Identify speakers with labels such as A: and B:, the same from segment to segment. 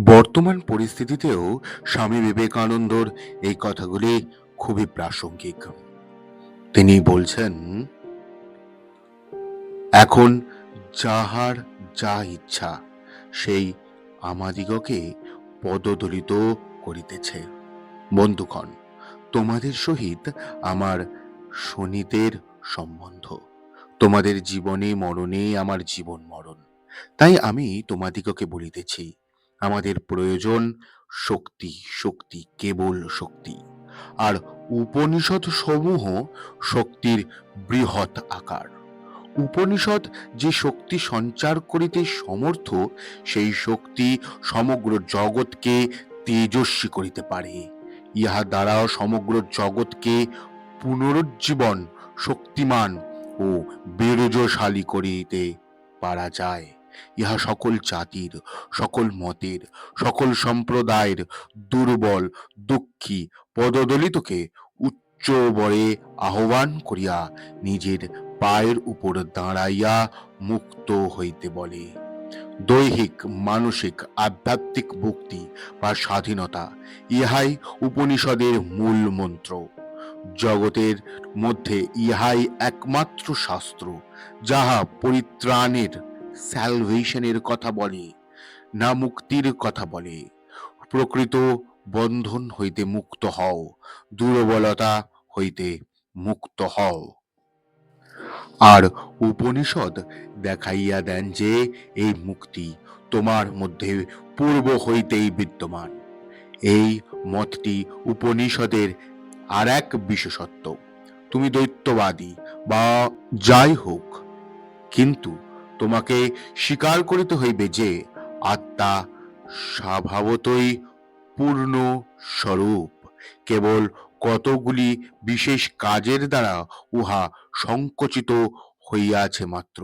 A: বর্তমান পরিস্থিতিতেও স্বামী বিবেকানন্দর এই কথাগুলি খুবই প্রাসঙ্গিক। তিনি বলছেন, এখন যাহার যা ইচ্ছা, সেই আমাদিগকে পদদলিত করিতেছে। বন্ধুগণ, তোমাদের সহিত আমার শনিদের সম্বন্ধ। তোমাদের জীবনে, মরণে আমার জীবন মরণ। তাই আমি তোমাদিগকে বলিতেছি আমাদের প্রয়োজন শক্তি শক্তি, কেবল শক্তি। আর উপনিষদ সমূহ শক্তির বৃহৎ আকার। উপনিষদ যে শক্তি সঞ্চার করিতে সমর্থ, সেই শক্তি সমগ্র জগৎকে তেজস্বী করিতে পারে। ইহা দ্বারা সমগ্র জগৎকে পুনরুজ্জীবন শক্তিমান ও বীর্যশালী করিতে পারা যায়। ইহা সকল জাতির, সকল মতের, সকল সম্প্রদায়ের দুর্বল, দুঃখী, পদদলিতকে উচ্চ বরে আহ্বান করিয়া নিজের পায়ের উপর দাঁড়াইয়া মুক্ত হইতে বলে। দৈহিক, মানসিক, আধ্যাত্মিক মুক্তি বা স্বাধীনতা ইহাই উপনিষদের মূল মন্ত্র। জগতের মধ্যে ইহাই একমাত্র শাস্ত্র, যাহা পরিত্রাণের স্যালভেশনের কথা বলে, না মুক্তির কথা বলে। প্রকৃত বন্ধন হইতে মুক্ত হও, দুর্বলতা হইতে মুক্ত হও। আর উপনিষদ দেখাইয়া দেন যে, এই মুক্তি তোমার মধ্যে পূর্ব হইতেই বিদ্যমান। এই মতটি উপনিষদের আর এক বিশেষত্ব। তুমি দৈত্যবাদী বা যাই হোক, কিন্তু তোমাকে স্বীকার করিতে হইবে যে আত্মা স্বভাবতই পূর্ণ স্বরূপ। কেবল কতগুলি বিশেষ কাজের দ্বারা উহা সংকুচিত হইয়াছে মাত্র।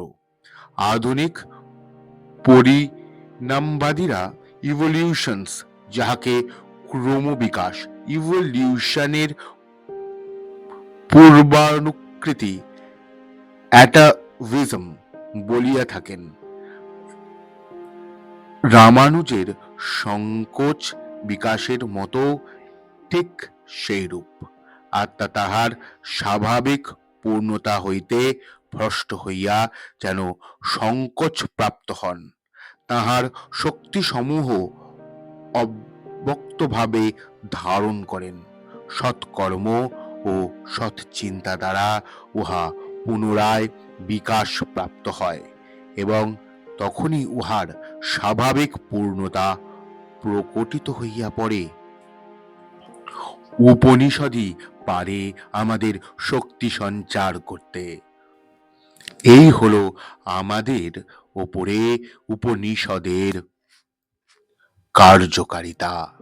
A: আধুনিক পরিণামবাদীরা ইভলিউশনস যাহাকে ক্রমবিকাশ ইভলিউশনের পূর্বানুকৃতি অ্যাটাভিজম বলিয়া থাকেন। রামানুজের সংকোচ বিকাশের মতো ঠিক সেইরূপ আত্মা তাহার স্বাভাবিক পূর্ণতা হইতে ভ্রষ্ট হইয়া যেন সংকোচ প্রাপ্ত হন। তাহার শক্তিসমূহ অব্যক্তভাবে ধারণ করেন। সৎকর্ম ও সৎ চিন্তা দ্বারা উহা পুনরায় বিকাশ প্রাপ্ত হয় এবং তখনই উহার স্বাভাবিক পূর্ণতা প্রকটিত হইয়া পড়ে। উপনিষদই পারে আমাদের শক্তি সঞ্চার করতে। এই হলো আমাদের ওপরে উপনিষদের কার্যকারিতা।